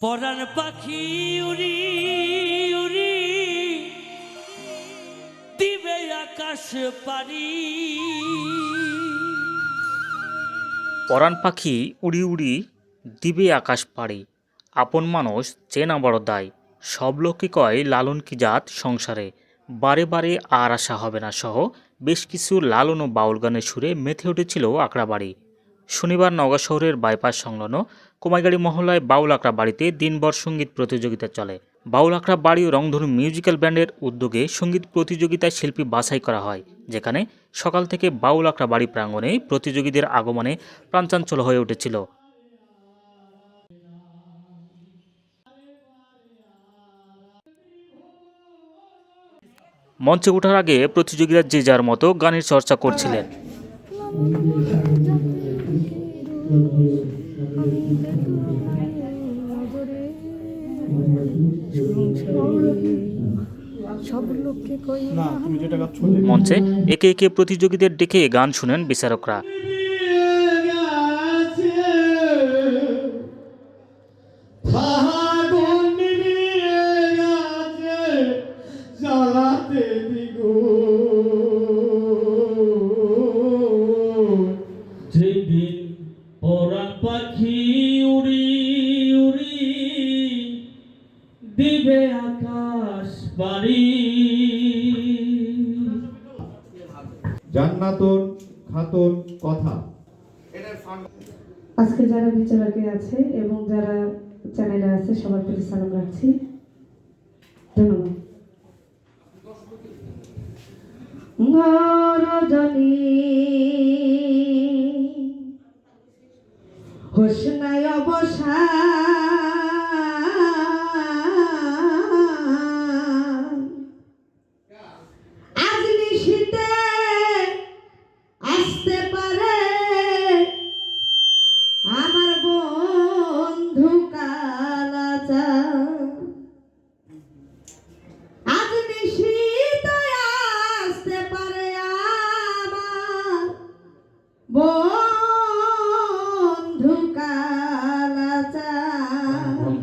পরাণ পাখি উড়ি উড়ি। দিবে আকাশ পারি পরাণ পাখি উড়ি উড়ি, দিবে আকাশ পাড়ি। আপন মানুষ চেনা বড় দায়। সব লোককে কয়, লালন কি জাত সংসারে? বারে বারে আর আসা হবে না সহ। বেশ কিছু লালন ও বাউল গানের সুরে মেতে উঠেছিল আঁকড়াবাড়ি। শনিবার নওগাঁ শহরের বাইপাস সংলগ্ন কুমাইগাড়ি মহল্লায় বাউল আঁকড়া বাড়িতে দিনভর সংগীত প্রতিযোগিতা চলে। বাউল আঁকড়া বাড়ি রংধনু মিউজিক্যাল ব্যান্ডের উদ্যোগে সংগীত প্রতিযোগিতায় শিল্পী বাছাই করা হয়, যেখানে সকাল থেকে বাউল আঁকড়া বাড়ি প্রাঙ্গণে প্রতিযোগীদের আগমনে প্রাণচাঞ্চল হয়ে উঠেছিল। মঞ্চে ওঠার আগে প্রতিযোগীরা যে যার মতো গানের চর্চা করছিলেন। মঞ্চে একে একে প্রতিযোগীদের ডেকে গান শুনেন বিচারকরা। জান্নাতুন খাতুন কথা। আজকে যারা বিচারকে আছে এবং যারা চ্যানেলে আছে, সবার প্রতি সালাম রাখছি। ধন্যবাদ।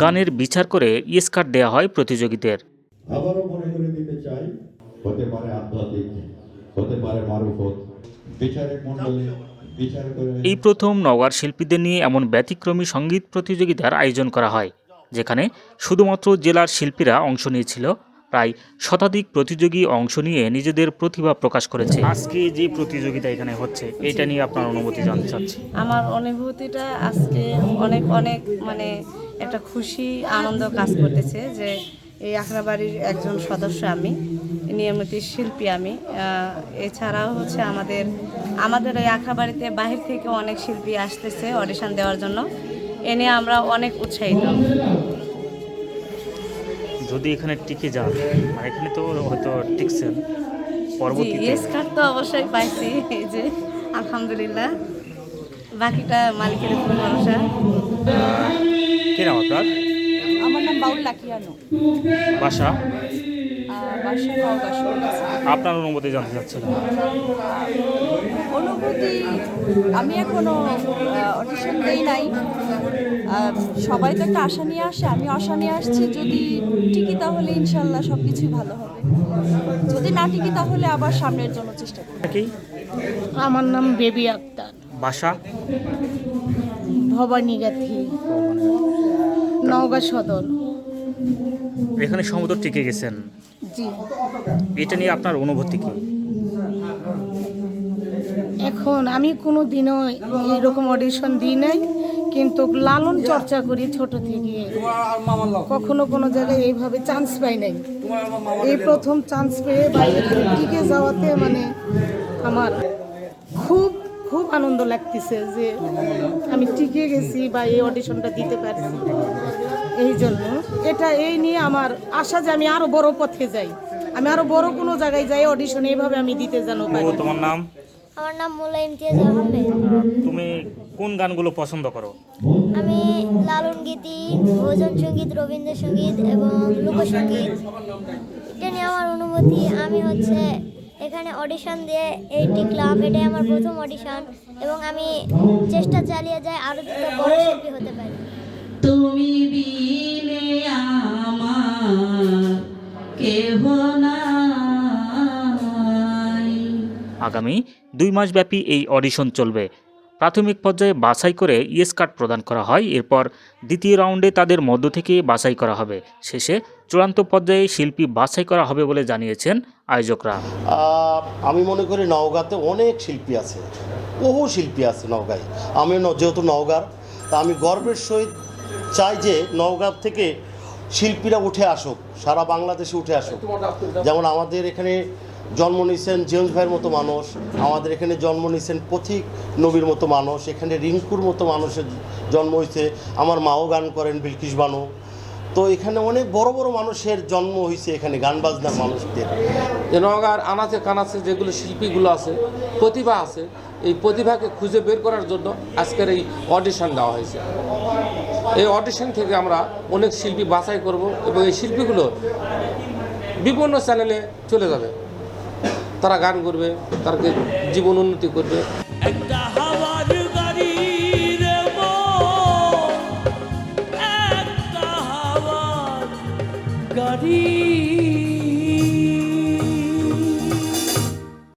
গানের বিচার করে ইস্কার দেওয়া হয় প্রতিযোগীদের। আবারও মনে করে দিতে চাই হতে পারে আধ্যাত্মিক হতে পারে মারুফত বিচারিক মন্ডলী বিচার করে এই প্রথম নওয়ার শিল্পীদের নিয়ে এমন ব্যতিক্রমী সংগীত প্রতিযোগিতার আয়োজন করা হয় যেখানে শুধুমাত্র জেলার শিল্পীরা অংশ নিয়েছিল প্রায় শতাধিক প্রতিযোগী অংশ নিয়ে নিজেদের প্রতিভা প্রকাশ করেছে। আজকে যে প্রতিযোগিতা এখানে হচ্ছে এটা নিয়ে আপনার অনুভূতি জানতে চাচ্ছি। আমার অনুভূতিটা আজকে অনেক অনেক মানে একটা খুশি আনন্দ কাজ করতেছে যে এই আখড়াবাড়ির একজন সদস্য আমি নিয়মিত শিল্পী আমি। এছাড়াও হচ্ছে আমাদের আমাদের এই আখড়াবাড়িতে বাহির থেকে অনেক শিল্পী আসতেছে অডিশন দেওয়ার জন্য। এ নিয়ে আমরা অনেক উৎসাহিত। যদি এখানে টিকে যান মানে এখানে তো হয়তো টিকছেন জি পরবর্তীতে এস কার্ড তো অবশ্যই পাইছি এই যে আলহামদুলিল্লাহ। বাকিটা মালিকের উপর ভরসা। নাম আপনার? আমার নাম বাউল লাকিয়ানো। বাসা? বাসা আপনার অনুমতি জানতে চাচ্ছিলাম। অনুভূতি আমি এখনও অডিশন দেই নাই। সবাই তো একটা আশা নিয়ে আসে আমি আশা নিয়ে আসছি যদি টিকি তাহলে ইনশাল্লাহ সব কিছুই ভালো হবে। যদি না টিকি তাহলে আবার সামনের জন্য চেষ্টা করব। কি? আমার নাম বেবি আক্তার। বাসা? ভবানী গাথি নওগাঁ সদর। এখানে সমুদ্র টিকে গেছেন। জি। এটা নিয়ে আপনার অনুভূতি কি? এখন আমি কোনো দিনও এরকম অডিশন দিই নাই কিন্তু লালন চর্চা করি ছোট থেকে। কখনো কোনো জায়গায় এইভাবে চান্স পাই নাই। এই প্রথম চান্স পেয়ে বাইরে টিকে যাওয়াতে মানে আমার খুব খুব আনন্দ লাগতেছে যে আমি টিকে গেছি বা এই অডিশনটা দিতে পারছি। এই জন্য এটা এই নিয়ে আমার আশা যে আমি আরও বড় পথে যাই। আমি আরও বড় কোনো জায়গায় যাই অডিশন এইভাবে আমি দিতে জানো পারি। তোমার নাম? আমার নাম মোলা ইমতিয়াজ আহমেদ। তুমি কোন গানগুলো পছন্দ করো? আমি লালন গীতি ভোজন সংগীত রবীন্দ্রসঙ্গীত এবং লোকসঙ্গীত। এটা নিয়ে আমার অনুমতি আমি হচ্ছে এখানে অডিশন দিয়ে এই টিকলাম এটাই আমার প্রথম অডিশন এবং আমি চেষ্টা চালিয়ে যাই আরও যাতে বড় শিল্পী হতে পারি। তুমি বিনে আমার কেহ নাই। আগামী দুই মাসব্যাপী এই অডিশন চলবে। প্রাথমিক পর্যায়ে বাছাই করে ইয়েস কার্ড প্রদান করা হয়। এরপর দ্বিতীয় রাউন্ডে তাদের মধ্য থেকে বাছাই করা হবে। শেষে চূড়ান্ত পর্যায়ে শিল্পী বাছাই করা হবে বলে জানিয়েছেন আয়োজকরা। আমি মনে করি নওগাঁতে অনেক শিল্পী আছে বহু শিল্পী আছে নওগাঁয়। আমি ন- যেহেতু নওগাঁর তা আমি গর্বের সহিত চাই যে নওগাঁ থেকে শিল্পীরা উঠে আসুক, সারা বাংলাদেশে উঠে আসুক। যেমন আমাদের এখানে জন্ম নিয়েছেন জেমস ভাইয়ের মতো মানুষ, আমাদের এখানে জন্ম নিয়েছেন পথিক নবীর মতো মানুষ, এখানে রিঙ্কুর মতো মানুষের জন্ম হয়েছে। আমার মাও গান করেন বিলকিস বানু। তো এখানে অনেক বড় বড় মানুষের জন্ম হয়েছে এখানে, গান বাজনার মানুষদের। নগার আনাচে কানাচে যেগুলো শিল্পীগুলো আছে, প্রতিভা আছে, এই প্রতিভাকে খুঁজে বের করার জন্য আজকের এই অডিশন দেওয়া হয়েছে। এই অডিশন থেকে আমরা অনেক শিল্পী বাছাই করব এবং এই শিল্পীগুলো বিভিন্ন চ্যানেলে চলে যাবে। তারা গান করবে তারকে জীবন উন্নতি করবে মন, একটা হাওয়ার গাড়ি